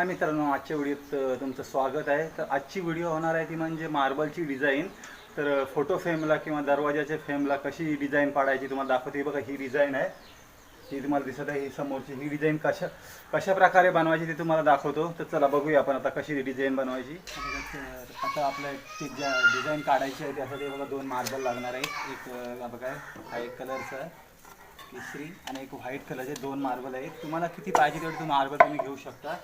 हा मित्रांनो आजच्या व्हिडिओत तुमचं स्वागत आहे. तर आजची व्हिडिओ होणार आहे ती म्हणजे मार्बलची डिझाईन. तर फोटो फ्रेमला किंवा दरवाजाच्या फ्रेमला कशी डिझाईन पाडायची तुम्हाला दाखवते. बघा ही डिझाईन आहे. ही तुम्हाला दिसत आहे ही समोरची. ही डिझाईन कशा कशा प्रकारे बनवायची ते तुम्हाला दाखवतो. तर चला बघूया आपण आता कशी डिझाईन बनवायची. आता आपल्या ती ज्या डिझाईन काढायची आहे त्यासाठी बघा दोन मार्बल लागणार आहे एक बघा हा एक कलरचा आहे केसरी आणि एक व्हाईट कलरचे दोन मार्बल आहेत. तुम्हाला किती पाहिजे तेवढे तुम्ही मार्बल तुम्ही घेऊ शकता.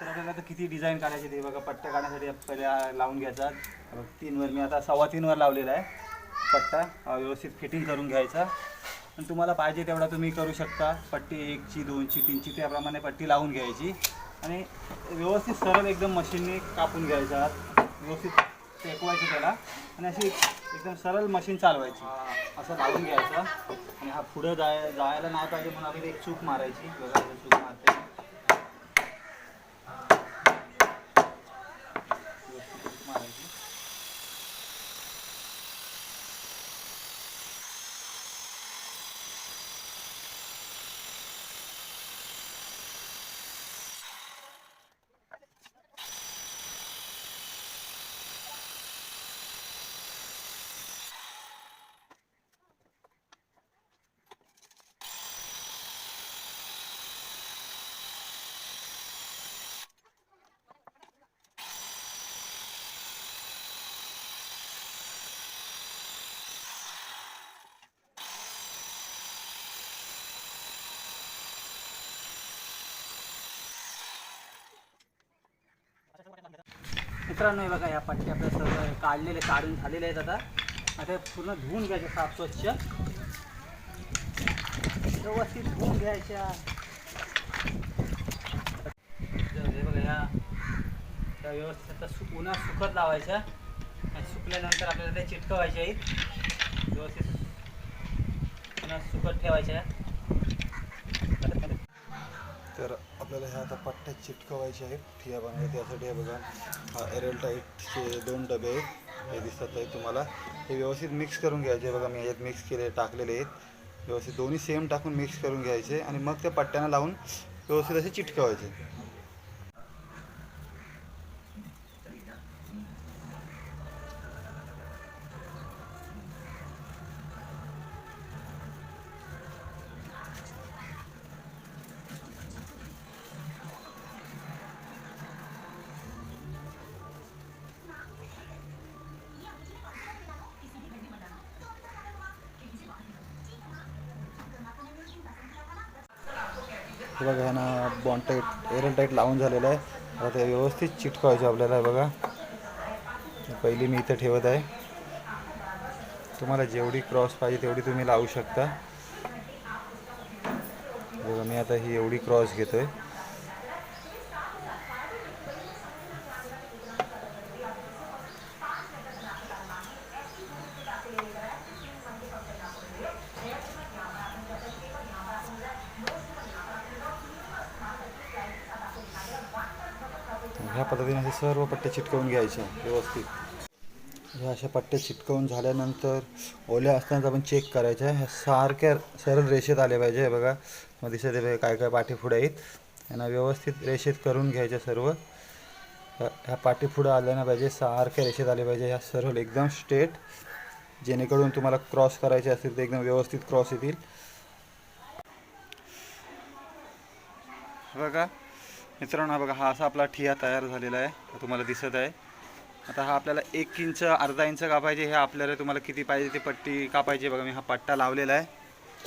तर आपल्याला आता किती डिझाईन काढायची ते बघा पट्ट्या काढण्यासाठी पहिले लावून घ्यायचा. बघ, तीनवर मी आता सव्वा तीनवर लावलेला आहे पट्टा. व्यवस्थित फिटिंग करून घ्यायचा. आणि तुम्हाला पाहिजे तेवढा तुम्ही करू शकता. पट्टी एकची दोनची तीनची त्याप्रमाणे पट्टी लावून घ्यायची. आणि व्यवस्थित सरळ एकदम मशीनने कापून घ्यायचा. व्यवस्थित टेकवायची त्याला. आणि अशी एकदम सरळ मशीन चालवायची. असं लावून घ्यायचं. आणि हा पुढं जाय जायला नाही पाहिजे म्हणून आपण एक चूक मारायची. बघा चूक मारते व्यवस्थित चूक मारायची मित्रांनो हे बघा या पट्टी आपल्या सर्व काढलेले काढून झालेले आहेत आता. आता पूर्ण धुवून घ्यायचे साफ स्वच्छ. व्यवस्थित धुवून घ्यायच्या. हे बघा या त्या व्यवस्थित आता सु सुकत लावायच्या. आणि सुकल्यानंतर आपल्याला त्या चिटकवायच्या आहेत. व्यवस्थित उन्हात सुकत ठेवायच्या तर आपल्याला ह्या आता पट्ट्या चिटकवायच्या आहेत. ठिया बनवायच्या त्यासाठी हे बघा हा एरल टाईटचे दोन डबे आहेत. हे दिसत आहेत तुम्हाला. हे व्यवस्थित मिक्स करून घ्यायचे. बघा मी याच्यात मिक्स केले टाकलेले आहेत. व्यवस्थित दोन्ही सेम टाकून मिक्स करून घ्यायचे आणि मग त्या पट्ट्यांना लावून व्यवस्थित असे चिटकवायचे. हे बघा ह्यांना बॉन्ड टाईट एरल टाईट लावून झालेलं आहे. आता ते व्यवस्थित चिटकवायचे आपल्याला हे बघा. पहिली मी इथं ठेवत आहे. तुम्हाला जेवढी क्रॉस पाहिजे तेवढी तुम्ही लावू शकता. बघा मी आता ही एवढी क्रॉस घेतो आहे ह्या पद्धतीने सर्व पट्टे चिटकवून घ्यायचे व्यवस्थित. ह्या अशा पट्ट्या चिटकवून झाल्यानंतर ओल्या असतानाच आपण चेक करायच्या. ह्या सारख्या सरळ रेषेत आल्या पाहिजे. बघा मग दिसत आहे काय काय पाठीपुढे आहेत. यांना व्यवस्थित रेषेत करून घ्यायच्या सर्व. ह्या ह्या पाठीपुढं आल्या ना पाहिजे सारख्या रेषेत आले पाहिजे. ह्या सर्व एकदम स्ट्रेट जेणेकरून तुम्हाला क्रॉस करायचे असतील तर एकदम व्यवस्थित क्रॉस येतील. बघा मित्रांनो हा बघा हा असा आपला ठिया तयार झालेला आहे. तुम्हाला दिसत आहे. आता हा आपल्याला एक इंच अर्धा इंच कापायचे. हे आपल्याला तुम्हाला किती पाहिजे ती पट्टी कापायची बघा मी हा पट्टा लावलेला आहे.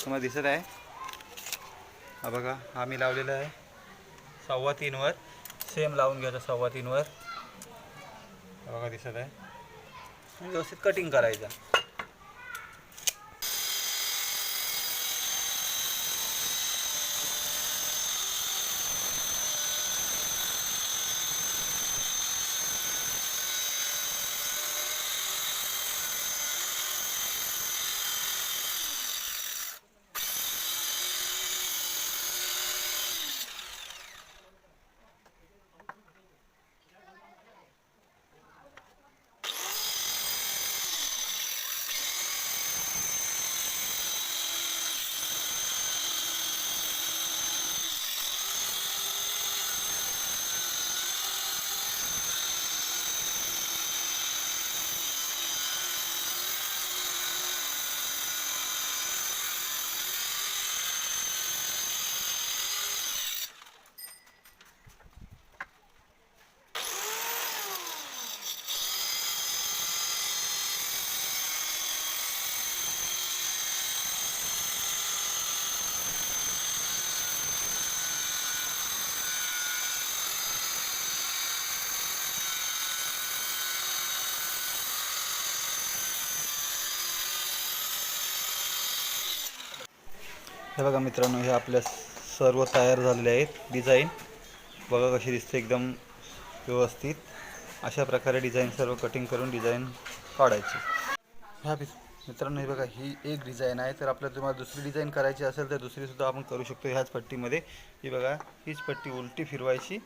तुम्हाला दिसत आहे. हा बघा हा मी लावलेला आहे. सव्वा तीनवर सेम लावून घ्यायचा सव्वा तीनवर बघा दिसत आहे. व्यवस्थित कटिंग करायचं. हे बघा मित्रांनो हे आपल्या सर्व तयार झालेले आहेत. डिझाईन बघा कशी दिसते एकदम व्यवस्थित. अशा प्रकारे डिझाईन सर्व कटिंग करून डिझाईन काढायची. ह्या मित्रांनो हे बघा ही एक डिझाईन आहे. तर आपल्याला तुम्हाला दुसरी डिझाईन करायची असेल तर दुसरीसुद्धा आपण करू शकतो ह्याच पट्टीमध्ये. ही बघा हीच पट्टी उलटी फिरवायची.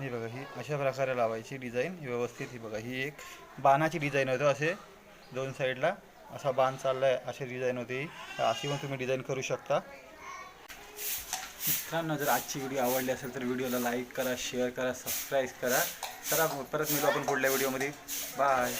ही बघा ही अशा प्रकारे लावायची डिझाईन ही व्यवस्थित ही बघा ही एक बाणाची डिझाईन होतं असे दोन साईडला असा बांध चालला आहे अशी डिझाईन होती. अशी पण तुम्ही डिझाईन करू शकता. मित्रांनो जर आजची व्हिडिओ आवडली असेल तर व्हिडिओला लाईक करा शेअर करा सबस्क्राईब करा. चला परत मिळू आपण पुढल्या व्हिडिओमध्ये बाय